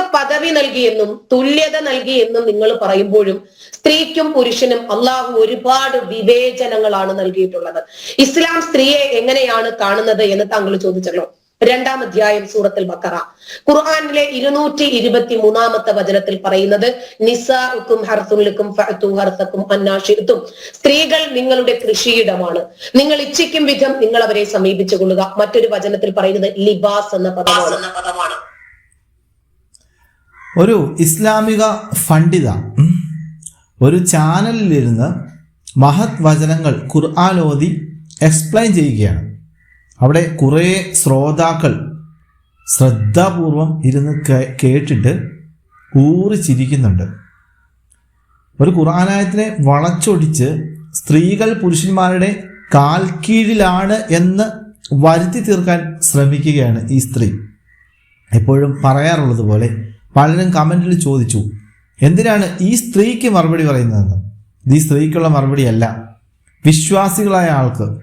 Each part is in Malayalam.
പദവി നൽകിയെന്നും തുല്യത നൽകിയെന്നും നിങ്ങൾ പറയുമ്പോഴും സ്ത്രീക്കും പുരുഷനും അള്ളാഹു ഒരുപാട് വിവേചനങ്ങളാണ് നൽകിയിട്ടുള്ളത്. ഇസ്ലാം സ്ത്രീയെ എങ്ങനെയാണ് കാണുന്നത് എന്ന് താങ്കൾ ചോദിച്ചല്ലോ. രണ്ടാം അധ്യായം സൂറത്തിൽ ബക്കറ. ഖുർആാനിലെ ഇരുന്നൂറ്റി ഇരുപത്തി മൂന്നാമത്തെ വചനത്തിൽ പറയുന്നത് നിസാഉക്കും ഹർത്തുല്ലുക്കും ഫഅത്തു ഹർസക്കും അന്നാഷിത്തും സ്ത്രീകൾ നിങ്ങളുടെ കൃഷിയിടമാണ്. നിങ്ങൾ ഇച്ഛിക്കും വിധം നിങ്ങൾ അവരെ സമീപിച്ചു കൊള്ളുക. മറ്റൊരു വചനത്തിൽ പറയുന്നത് ലിബാസ് എന്ന പദമാണ്. ഒരു ഇസ്ലാമിക ഫണ്ഡിത ഒരു ചാനലിലിരുന്ന് മഹത് വചനങ്ങൾ ഖുർആൻ ഓതി എക്സ്പ്ലെയിൻ ചെയ്യുകയാണ്. അവിടെ കുറേ ശ്രോതാക്കൾ ശ്രദ്ധാപൂർവം ഇരുന്ന് കേട്ടിട്ട് ഊറി ചിരിക്കുന്നുണ്ട് ഒരു ഖുർആനായത്തിനെ വളച്ചൊടിച്ച് സ്ത്രീകൾ പുരുഷന്മാരുടെ കാൽ കീഴിലാണ് എന്ന് വരുത്തി തീർക്കാൻ ശ്രമിക്കുകയാണ് ഈ സ്ത്രീ. എപ്പോഴും പറയാറുള്ളത് പോലെ പലരും കമന്റിൽ ചോദിച്ചു എന്തിനാണ് ഈ സ്ത്രീക്ക് മറുപടി പറയുന്നതെന്ന്? ഈ സ്ത്രീക്കുള്ള മറുപടിയല്ല വിശ്വാസികളായ ആൾക്ക്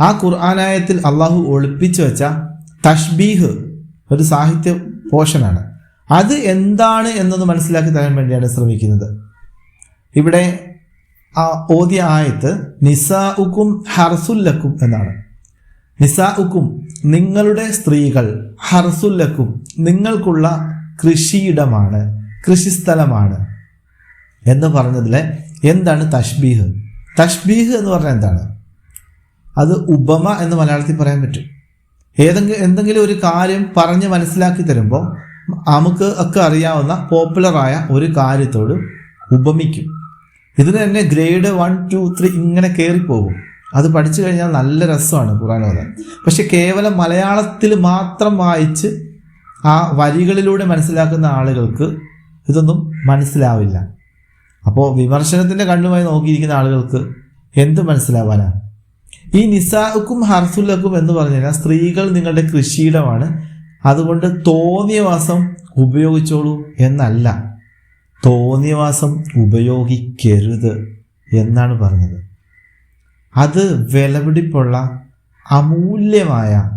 ആ ഖുർആനായത്തിൽ അള്ളാഹു ഒളിപ്പിച്ചു വെച്ച തഷ്ബീഹ് ഒരു സാഹിത്യ പോഷനാണ്. അത് എന്താണ് എന്നൊന്ന് മനസ്സിലാക്കി തരാൻ വേണ്ടിയാണ് ശ്രമിക്കുന്നത്. ഇവിടെ ആ ഓദ്യ ആയത്ത് നിസാ ഉക്കും ഹർസുല്ലക്കും എന്നാണ്. നിസാ ഉക്കും നിങ്ങളുടെ സ്ത്രീകൾ ഹർസുല്ലക്കും നിങ്ങൾക്കുള്ള കൃഷിയിടമാണ് കൃഷിസ്ഥലമാണ് എന്ന് പറഞ്ഞതിൽ എന്താണ് തഷ്ബീഹ് തഷ്ബീഹ് എന്ന് പറഞ്ഞാൽ എന്താണ്? അത് ഉപമ എന്ന് മലയാളത്തിൽ പറയാൻ പറ്റും. ഏതെങ്കിലും എന്തെങ്കിലും ഒരു കാര്യം പറഞ്ഞ് മനസ്സിലാക്കി തരുമ്പോൾ നമുക്ക് ഒക്കെ അറിയാവുന്ന പോപ്പുലറായ ഒരു കാര്യത്തോട് ഉപമിക്കും. ഇതിന് തന്നെ ഗ്രേഡ് വൺ ടു ത്രീ ഇങ്ങനെ കയറിപ്പോകും. അത് പഠിച്ചു കഴിഞ്ഞാൽ നല്ല രസമാണ് ഖുറാൻ ഓതാൻ. പക്ഷെ കേവലം മലയാളത്തിൽ മാത്രം വായിച്ച് ആ വരികളിലൂടെ മനസ്സിലാക്കുന്ന ആളുകൾക്ക് ഇതൊന്നും മനസ്സിലാവില്ല. അപ്പോൾ വിമർശനത്തിന്റെ കണ്ണുമായി നോക്കിയിരിക്കുന്ന ആളുകൾക്ക് എന്ത് മനസ്സിലാവാനാണ് ഈ നിസാക്കും ഹർസുലക്കും എന്ന് പറഞ്ഞു കഴിഞ്ഞാൽ സ്ത്രീകൾ നിങ്ങളുടെ കൃഷിയിടമാണ്. അതുകൊണ്ട് തോന്നിയ മാസം ഉപയോഗിച്ചോളൂ എന്നല്ല. തോന്നിയ മാസം ഉപയോഗിക്കരുത് എന്നാണ് പറഞ്ഞത്. അത് വിലപിടിപ്പുള്ള അമൂല്യമായ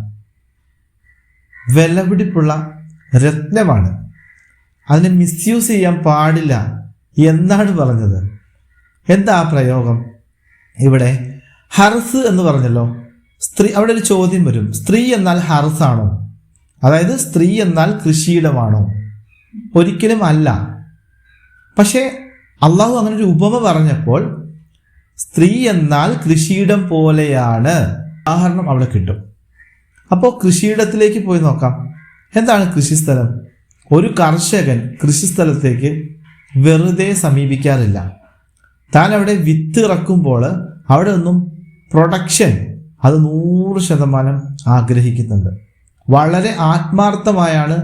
വിലപിടിപ്പുള്ള രത്നമാണ്. അതിനെ മിസ്യൂസ് ചെയ്യാൻ പാടില്ല എന്നാണ് പറഞ്ഞത്. എന്താ ആ പ്രയോഗം? ഇവിടെ ഹർസ് എന്ന് പറഞ്ഞല്ലോ. സ്ത്രീ അവിടെ ഒരു ചോദ്യം വരും. സ്ത്രീ എന്നാൽ ഹർസാണോ? അതായത് സ്ത്രീ എന്നാൽ കൃഷിയിടമാണോ? ഒരിക്കലും അല്ല. പക്ഷേ അള്ളാഹു അങ്ങനെ ഒരു ഉപമ പറഞ്ഞപ്പോൾ സ്ത്രീ എന്നാൽ കൃഷിയിടം പോലെയാണ്. ഉദാഹരണം അവിടെ കിട്ടും. അപ്പോൾ കൃഷിയിടത്തിലേക്ക് പോയി നോക്കാം. എന്താണ് കൃഷിസ്ഥലം? ഒരു കർഷകൻ കൃഷിസ്ഥലത്തേക്ക് വെറുതെ സമീപിക്കാറില്ല. താൻ അവിടെ വിത്ത് ഇറക്കുമ്പോൾ അവിടെ ഒന്നും പ്രൊഡക്ഷൻ അത് നൂറ് ശതമാനം ആഗ്രഹിക്കുന്നുണ്ട്. വളരെ ആത്മാർത്ഥമായാണ്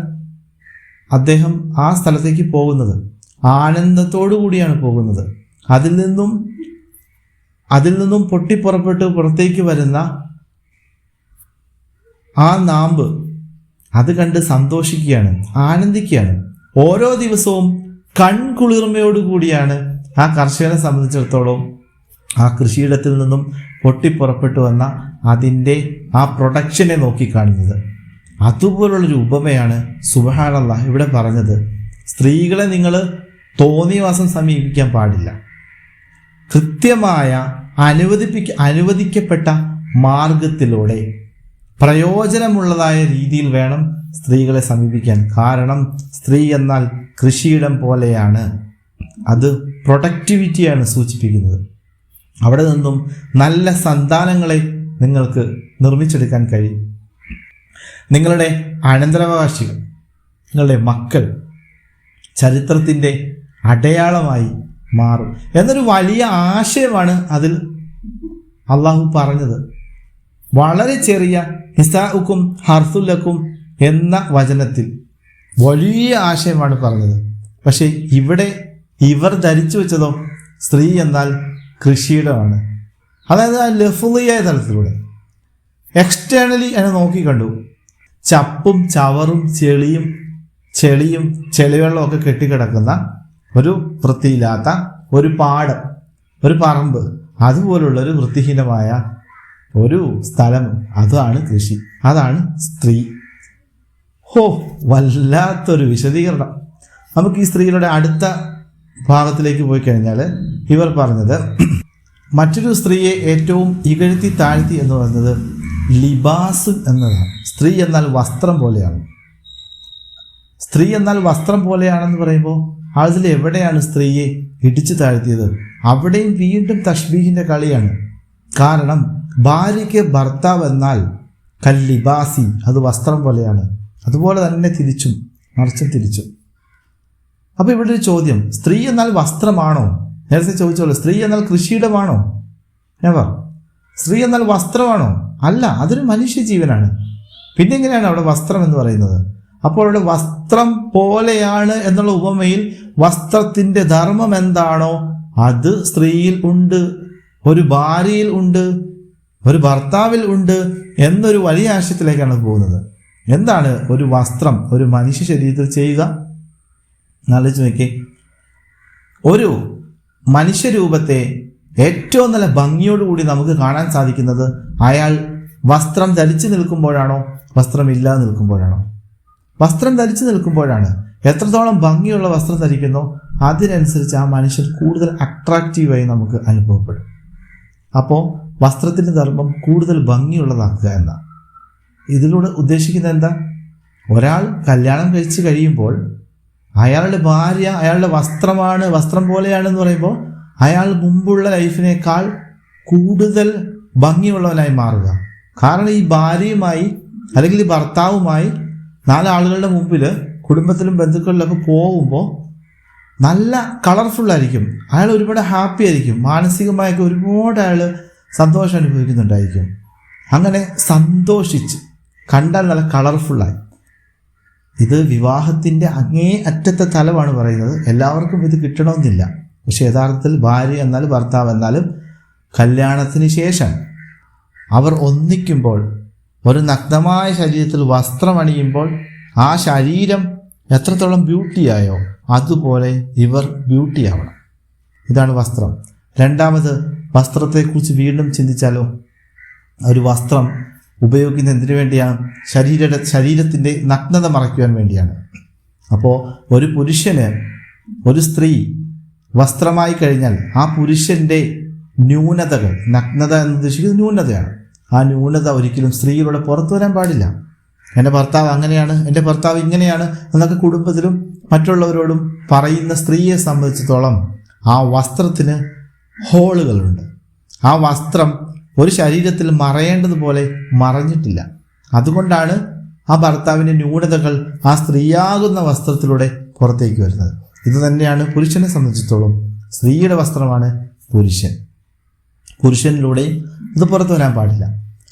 അദ്ദേഹം ആ സ്ഥലത്തേക്ക് പോകുന്നത്. ആനന്ദത്തോടു കൂടിയാണ് പോകുന്നത്. അതിൽ നിന്നും അതിൽ നിന്നും പൊട്ടിപ്പുറപ്പെട്ട് പുറത്തേക്ക് വരുന്ന ആ നാമ്പ് അത് കണ്ട് സന്തോഷിക്കുകയാണ് ആനന്ദിക്കുകയാണ്. ഓരോ ദിവസവും കൺകുളിർമയോടുകൂടിയാണ് ആ കർഷകനെ സംബന്ധിച്ചിടത്തോളം ആ കൃഷിയിടത്തിൽ നിന്നും പൊട്ടിപ്പുറപ്പെട്ടു വന്ന അതിന്റെ ആ പ്രൊഡക്ഷനെ നോക്കിക്കാണുന്നത്. അതുപോലുള്ളൊരു ഉപമയാണ് സുബഹാനല്ല ഇവിടെ പറഞ്ഞത്. സ്ത്രീകളെ നിങ്ങൾ തോന്നിവാസം സമീപിക്കാൻ പാടില്ല. കൃത്യമായ അനുവദിപ്പിക്ക അനുവദിക്കപ്പെട്ട മാർഗത്തിലൂടെ പ്രയോജനമുള്ളതായ രീതിയിൽ വേണം സ്ത്രീകളെ സമീപിക്കാൻ. കാരണം സ്ത്രീ എന്നാൽ കൃഷിയിടം പോലെയാണ്. അത് പ്രൊഡക്ടിവിറ്റിയാണ് സൂചിപ്പിക്കുന്നത്. അവിടെ നിന്നും നല്ല സന്താനങ്ങളെ നിങ്ങൾക്ക് നിർമ്മിച്ചെടുക്കാൻ കഴിയും. നിങ്ങളുടെ അനന്തരാവകാശികൾ നിങ്ങളുടെ മക്കൾ ചരിത്രത്തിന്റെ അടയാളമായി മാറും. എന്നൊരു വലിയ ആശയമാണ് അതിൽ അള്ളാഹു പറഞ്ഞത്. വളരെ ചെറിയ ഹിസാഉക്കും ഹർസുല്ലക്കും എന്ന വചനത്തിൽ വലിയ ആശയമാണ് പറഞ്ഞത്. പക്ഷേ ഇവിടെ ഇവർ ധരിച്ചു വെച്ചതോ സ്ത്രീ എന്നാൽ കൃഷിയിടമാണ്. അതായത് ആ ലഫുലിയായ തലത്തിലൂടെ. എക്സ്റ്റേണലി എന്നെ നോക്കിക്കണ്ടു ചപ്പും ചവറും ചെളിയും ചെളിയും ചെളിവെള്ളമൊക്കെ കെട്ടിക്കിടക്കുന്ന ഒരു വൃത്തിയില്ലാത്ത ഒരു പാടം ഒരു പറമ്പ് അതുപോലുള്ള ഒരു വൃത്തിഹീനമായ ഒരു സ്ഥലം. അതാണ് കൃഷി. അതാണ് സ്ത്രീ. ഹോ വല്ലാത്തൊരു വിശദീകരണം. നമുക്ക് ഈ സ്ത്രീകളുടെ അടുത്ത ഭാഗത്തിലേക്ക് പോയി കഴിഞ്ഞാൽ ഇവർ പറഞ്ഞത് മറ്റൊരു സ്ത്രീയെ ഏറ്റവും ഇകഴ്ത്തി താഴ്ത്തി എന്ന് പറയുന്നത് ലിബാസ് എന്നതാണ്. സ്ത്രീ എന്നാൽ വസ്ത്രം പോലെയാണ്. സ്ത്രീ എന്നാൽ വസ്ത്രം പോലെയാണെന്ന് പറയുമ്പോൾ അതിൽ എവിടെയാണ് സ്ത്രീയെ ഇടിച്ചു താഴ്ത്തിയത്? അവിടെയും വീണ്ടും തഷ്ബീഹിന്റെ കളിയാണ്. കാരണം ഭാര്യയ്ക്ക് ഭർത്താവ് എന്നാൽ കല്ലിബാസി അത് വസ്ത്രം പോലെയാണ്. അതുപോലെ തന്നെ തിരിച്ചും മറിച്ചും തിരിച്ചും. അപ്പോൾ ഇവിടെ ഒരു ചോദ്യം. സ്ത്രീ എന്നാൽ വസ്ത്രമാണോ? നേരത്തെ ചോദിച്ചോളൂ സ്ത്രീ എന്നാൽ കൃഷിയിടമാണോ? നെവർ സ്ത്രീ എന്നാൽ വസ്ത്രമാണോ? അല്ല അതൊരു മനുഷ്യ ജീവനാണ് പിന്നെ എങ്ങനെയാണ് അവിടെ വസ്ത്രം എന്ന് പറയുന്നത്? അപ്പോൾ അവിടെ വസ്ത്രം പോലെയാണ് എന്നുള്ള ഉപമയിൽ വസ്ത്രത്തിന്റെ ധർമ്മം എന്താണോ അത് സ്ത്രീയിൽ ഉണ്ട് ഒരു ഭാര്യയിൽ ഉണ്ട് ഒരു ഭർത്താവിൽ ഉണ്ട് എന്നൊരു വലിയ ആശയത്തിലേക്കാണ് പോകുന്നത്. എന്താണ് ഒരു വസ്ത്രം ഒരു മനുഷ്യ ശരീരത്തിൽ ചെയ്യുക? എന്നാലോചിച്ച് നോക്കി ഒരു മനുഷ്യരൂപത്തെ ഏറ്റവും നല്ല ഭംഗിയോടുകൂടി നമുക്ക് കാണാൻ സാധിക്കുന്നത് അയാൾ വസ്ത്രം ധരിച്ചു നിൽക്കുമ്പോഴാണോ വസ്ത്രമില്ലാതെ നിൽക്കുമ്പോഴാണോ? വസ്ത്രം ധരിച്ചു നിൽക്കുമ്പോഴാണ് എത്രത്തോളം ഭംഗിയുള്ള വസ്ത്രം ധരിക്കുന്നോ അതിനനുസരിച്ച് ആ മനുഷ്യൻ കൂടുതൽ അട്രാക്റ്റീവായി നമുക്ക് അനുഭവപ്പെടും. അപ്പോൾ വസ്ത്രത്തിന്റെ ധർമ്മം കൂടുതൽ ഭംഗിയുള്ളതാക്കുക എന്നാണ്. ഇതിലൂടെ ഉദ്ദേശിക്കുന്നത് എന്താ? ഒരാൾ കല്യാണം കഴിച്ച് കഴിയുമ്പോൾ അയാളുടെ ഭാര്യ അയാളുടെ വസ്ത്രമാണ് വസ്ത്രം പോലെയാണെന്ന് പറയുമ്പോൾ അയാൾ മുമ്പുള്ള ലൈഫിനേക്കാൾ കൂടുതൽ ഭംഗിയുള്ളവനായി മാറുക. കാരണം ഈ ഭാര്യയുമായി അല്ലെങ്കിൽ ഈ ഭർത്താവുമായി നാലാളുകളുടെ മുമ്പിൽ കുടുംബത്തിലും ബന്ധുക്കളിലൊക്കെ പോകുമ്പോൾ നല്ല കളർഫുള്ളായിരിക്കും അയാൾ ഒരുപാട് ഹാപ്പി ആയിരിക്കും. മാനസികമായൊക്കെ ഒരുപാട് അയാൾ സന്തോഷം അനുഭവിക്കുന്നുണ്ടായിരിക്കും. അങ്ങനെ സന്തോഷിച്ച് കണ്ടാൽ നല്ല കളർഫുള്ളായി ഇത് വിവാഹത്തിന്റെ അങ്ങേ അറ്റത്തെ തലമാണ് പറയുന്നത്. എല്ലാവർക്കും ഇത് കിട്ടണമെന്നില്ല. പക്ഷെ യഥാർത്ഥത്തിൽ ഭാര്യ എന്നാലും ഭർത്താവ് എന്നാലും കല്യാണത്തിന് ശേഷം അവർ ഒന്നിക്കുമ്പോൾ ഒരു നഗ്നമായ ശരീരത്തിൽ വസ്ത്രമണിയുമ്പോൾ ആ ശരീരം എത്രത്തോളം ബ്യൂട്ടിയായോ അതുപോലെ ഇവർ ബ്യൂട്ടിയാവണം ഇതാണ് വസ്ത്രം. രണ്ടാമത് വസ്ത്രത്തെക്കുറിച്ച് വീണ്ടും ചിന്തിച്ചാലോ? ഒരു വസ്ത്രം ഉപയോഗിക്കുന്ന എന്തിനു വേണ്ടിയാണ്? ശരീര ശരീരത്തിന്റെ നഗ്നത മറയ്ക്കുവാൻ വേണ്ടിയാണ്. അപ്പോൾ ഒരു പുരുഷന് ഒരു സ്ത്രീ വസ്ത്രമായി കഴിഞ്ഞാൽ ആ പുരുഷന്റെ ന്യൂനതകൾ നഗ്നത എന്ന് ഉദ്ദേശിക്കുന്നത് ന്യൂനതയാണ്. ആ ന്യൂനത ഒരിക്കലും സ്ത്രീകളുടെ പുറത്തു വരാൻ പാടില്ല. എന്റെ ഭർത്താവ് അങ്ങനെയാണ് എന്റെ ഭർത്താവ് ഇങ്ങനെയാണ് എന്നൊക്കെ കുടുംബത്തിലും മറ്റുള്ളവരോടും പറയുന്ന സ്ത്രീയെ സംബന്ധിച്ചിടത്തോളം ആ വസ്ത്രത്തിന് ഹോളുകളുണ്ട്. ആ വസ്ത്രം ഒരു ശരീരത്തിൽ മറയേണ്ടതുപോലെ മറഞ്ഞിട്ടില്ല. അതുകൊണ്ടാണ് ആ ഭർത്താവിന്റെ ന്യൂനതകൾ ആ സ്ത്രീയാകുന്ന വസ്ത്രത്തിലൂടെ പുറത്തേക്ക് വരുന്നത്. ഇത് തന്നെയാണ് പുരുഷനെ സംബന്ധിച്ചിടത്തോളം സ്ത്രീയുടെ വസ്ത്രമാണ് പുരുഷൻ. പുരുഷനിലൂടെ ഇത് പുറത്തു വരാൻ പാടില്ല.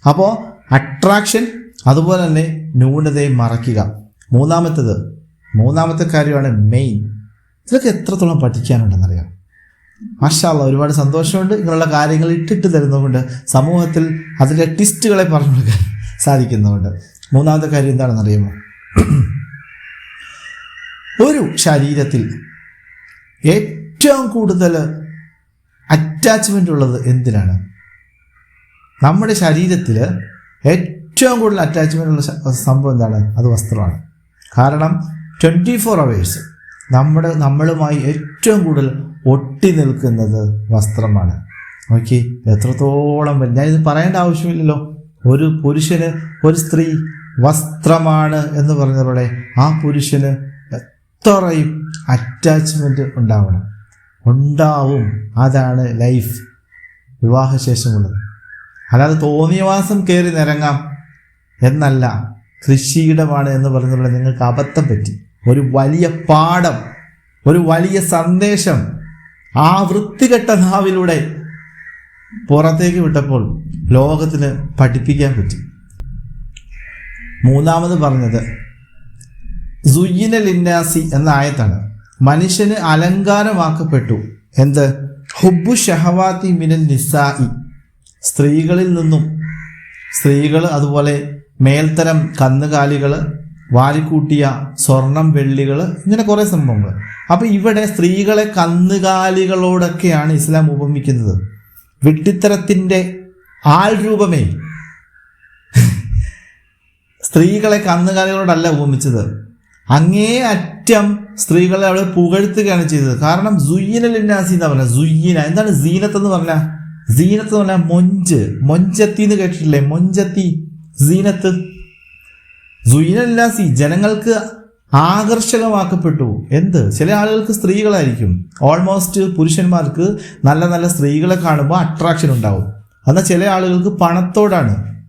അപ്പോൾ അട്രാക്ഷൻ അതുപോലെ തന്നെ ന്യൂനതയെ മറയ്ക്കുക. മൂന്നാമത്തേത് മൂന്നാമത്തെ കാര്യമാണ് മെയിൻ ഇതൊക്കെ എത്രത്തോളം പഠിക്കാനുണ്ടെന്നറിയാം. മാഷാല്ല ഒരുപാട് സന്തോഷമുണ്ട്. ഇങ്ങനെയുള്ള കാര്യങ്ങൾ ഇട്ടിട്ട് തരുന്നതുകൊണ്ട് സമൂഹത്തിൽ അതിന്റെ ട്വിസ്റ്റുകളെ പറഞ്ഞു കൊടുക്കാൻ സാധിക്കുന്നുണ്ട് മൂന്നാമത്തെ കാര്യം എന്താണെന്നറിയുമോ? ഒരു ശരീരത്തിൽ ഏറ്റവും കൂടുതൽ അറ്റാച്ച്മെന്റ് ഉള്ളത് എന്തിനാണ്? നമ്മുടെ ശരീരത്തിൽ ഏറ്റവും കൂടുതൽ അറ്റാച്ച്മെന്റ് ഉള്ള സംഭവം എന്താണ്? അത് വസ്ത്രമാണ്. കാരണം ട്വന്റി ഫോർ അവേഴ്സ് നമ്മുടെ നമ്മളുമായി ഏറ്റവും കൂടുതൽ ഒട്ടി നിൽക്കുന്നത് വസ്ത്രമാണ്. ഓക്കെ എത്രത്തോളം ഞാൻ ഞാനിത് പറയേണ്ട ആവശ്യമില്ലല്ലോ. ഒരു പുരുഷന് ഒരു സ്ത്രീ വസ്ത്രമാണ് എന്ന് പറഞ്ഞതോടെ ആ പുരുഷന് എത്രയും അറ്റാച്ച്മെന്റ് ഉണ്ടാവണം. ഉണ്ടാവും. അതാണ് ലൈഫ്. വിവാഹശേഷമുള്ളത്. അല്ലാതെ തോന്നിയവാസം കയറി നിരങ്ങാം എന്നല്ല. കൃഷിയിടമാണ് എന്ന് പറഞ്ഞതുപോലെ നിങ്ങൾക്ക് അബദ്ധം പറ്റി. ഒരു വലിയ പാഠം ഒരു വലിയ സന്ദേശം ആ വൃത്തികെട്ട നാവിലൂടെ പുറത്തേക്ക് വിട്ടപ്പോൾ ലോകത്തിന് പഠിപ്പിക്കാൻ പറ്റി. മൂന്നാമത് പറഞ്ഞത് സുയ്യിന ലിന്നാസി എന്ന ആയത്താണ്. മനുഷ്യന് അലങ്കാരമാക്കപ്പെട്ടു. എന്ത്? ഹുബു ഷഹവാത്തി മിനൽ നിസായി സ്ത്രീകളിൽ നിന്നും സ്ത്രീകൾ അതുപോലെ മേൽത്തരം കന്നുകാലികൾ വാരിക്കൂട്ടിയ സ്വർണം വെള്ളികൾ ഇങ്ങനെ കുറേ സംഭവങ്ങൾ. അപ്പം ഇവിടെ സ്ത്രീകളെ കന്നുകാലികളോടൊക്കെയാണ് ഇസ്ലാം ഉപമിക്കുന്നത്. വിട്ടിത്തരത്തിന്റെ ആൾ രൂപമേ. സ്ത്രീകളെ കന്നുകാലികളോടല്ല ഉപമിച്ചത്. അങ്ങേ അറ്റം സ്ത്രീകളെ അവിടെ പുകഴ്ത്തുകയാണ് ചെയ്തത്. കാരണം സുയ്യനലിന്നാസി എന്ന് പറഞ്ഞ? സുയ്യന. എന്താണ് സീനത്ത് എന്ന് പറഞ്ഞ? സീനത്ത് എന്ന് പറഞ്ഞാൽ മൊഞ്ച്. മൊഞ്ചത്തി എന്ന് കേട്ടിട്ടില്ലേ? മൊഞ്ചത്തി സീനത്ത്. സുയിനല്ലാസി ജനങ്ങൾക്ക് ആകർഷകമാക്കപ്പെട്ടു. എന്ത്? ചില ആളുകൾക്ക് സ്ത്രീകളായിരിക്കും. ഓൾമോസ്റ്റ് പുരുഷന്മാർക്ക് നല്ല നല്ല സ്ത്രീകളെ കാണുമ്പോൾ അട്രാക്ഷൻ ഉണ്ടാവും. എന്നാൽ ചില ആളുകൾക്ക് പണത്തോടാണ്.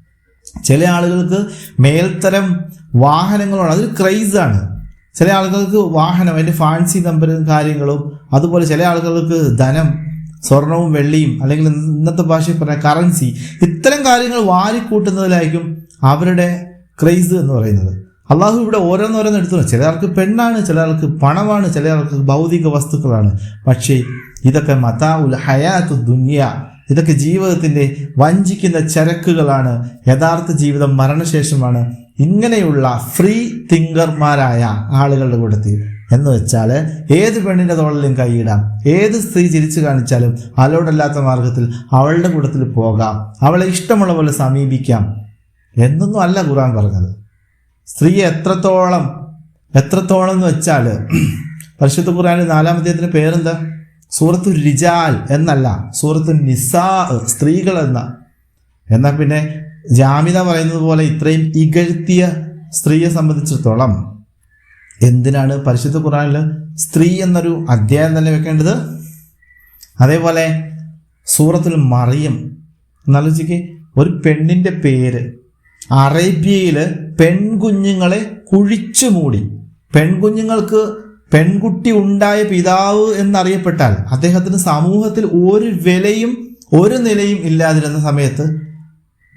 ചില ആളുകൾക്ക് മേൽത്തരം വാഹനങ്ങളോട് അതൊരു ക്രൈസാണ് ചില ആളുകൾക്ക് വാഹനം അതിന്റെ ഫാൻസി നമ്പറും കാര്യങ്ങളും അതുപോലെ ചില ആളുകൾക്ക് ധനം സ്വർണവും വെള്ളിയും അല്ലെങ്കിൽ ഇന്നത്തെ ഭാഷയിൽ പറഞ്ഞ കറൻസി ഇത്തരം കാര്യങ്ങൾ വാരിക്കൂട്ടുന്നതിലായിരിക്കും അവരുടെ ക്രൈസ് എന്ന് പറയുന്നത്. അള്ളാഹു ഇവിടെ ഓരോന്നോരോന്ന് എടുത്തു ചില ആൾക്ക് പെണ്ണാണ് ചില ആൾക്ക് പണമാണ് ചില ആൾക്ക് ഭൗതിക വസ്തുക്കളാണ്. പക്ഷേ ഇതൊക്കെ മതാ ഉൽ ഹയാത്ത് ദുനിയ ഇതൊക്കെ ജീവിതത്തിന്റെ വഞ്ചിക്കുന്ന ചരക്കുകളാണ്. യഥാർത്ഥ ജീവിതം മരണശേഷമാണ് ഇങ്ങനെയുള്ള ഫ്രീ തിങ്കർമാരായ ആളുകളുടെ കൂട്ടത്തിൽ. എന്ന് വെച്ചാൽ ഏത് പെണ്ണിന്റെ തോളിലും കൈയിടാം. ഏത് സ്ത്രീ ചിരിച്ചു കാണിച്ചാലും അലോടല്ലാത്ത മാർഗത്തിൽ അവളുടെ കൂട്ടത്തിൽ പോകാം. അവളെ ഇഷ്ടമുള്ള പോലെ സമീപിക്കാം. എന്നൊന്നും അല്ല ഖുറാൻ പറഞ്ഞത്. സ്ത്രീ എത്രത്തോളം എത്രത്തോളം എന്ന് വെച്ചാൽ പരിശുദ്ധ ഖുർആനിൽ നാലാമധ്യത്തിന്റെ പേരെന്താ? സൂറത്തു റിജാൽ എന്നല്ല സൂറത്തു നിസാ സ്ത്രീകൾ എന്ന. എന്നാൽ പിന്നെ ജാമിത പറയുന്നത് പോലെ ഇത്രയും ഇകഴ്ത്തിയ സ്ത്രീയെ സംബന്ധിച്ചിടത്തോളം എന്തിനാണ് പരിശുദ്ധ ഖുറാനിൽ സ്ത്രീ എന്നൊരു അധ്യായം തന്നെ വെക്കേണ്ടത്? അതേപോലെ സൂറത്തിൽ മറിയം. എന്നാലോചിക്ക് ഒരു പെണ്ണിന്റെ പേര് അറേബ്യയിൽ പെൺകുഞ്ഞുങ്ങളെ കുഴിച്ചു മൂടി. പെൺകുഞ്ഞുങ്ങൾക്ക് പെൺകുട്ടി ഉണ്ടായ പിതാവ് എന്നറിയപ്പെട്ടാൽ അദ്ദേഹത്തിന് സമൂഹത്തിൽ ഒരു വിലയും ഒരു നിലയും ഇല്ലാതിരുന്ന സമയത്ത്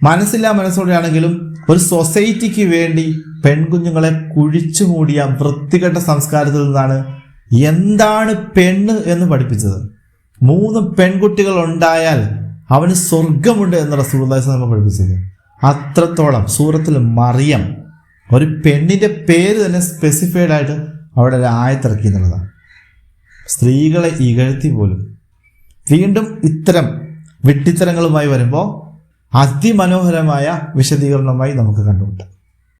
മനസ്സില്ലാ മനസ്സോടെയാണെങ്കിലും ഒരു സൊസൈറ്റിക്ക് വേണ്ടി പെൺകുഞ്ഞുങ്ങളെ കുഴിച്ചു മൂടിയ വൃത്തികെട്ട സംസ്കാരത്തിൽ നിന്നാണ് എന്താണ് പെണ്ണ് എന്ന് പഠിപ്പിച്ചത്. മൂന്ന് പെൺകുട്ടികൾ ഉണ്ടായാൽ അവന് സ്വർഗമുണ്ട് എന്ന് റസൂള്ളി നമ്മൾ പഠിപ്പിച്ചത്. അത്രത്തോളം സൂറത്തിൽ മറിയം ഒരു പെണ്ണിന്റെ പേര് തന്നെ സ്പെസിഫൈഡ് ആയിട്ട് അവിടെ ഒരു ആയത്തിറക്കി എന്നുള്ളതാണ്. സ്ത്രീകളെ ഇകഴ്ത്തി പോലും. വീണ്ടും ഇത്തരം വെട്ടിത്തരങ്ങളുമായി വരുമ്പോൾ അതിമനോഹരമായ വിശദീകരണമായി നമുക്ക് കണ്ടുമുട്ടാം.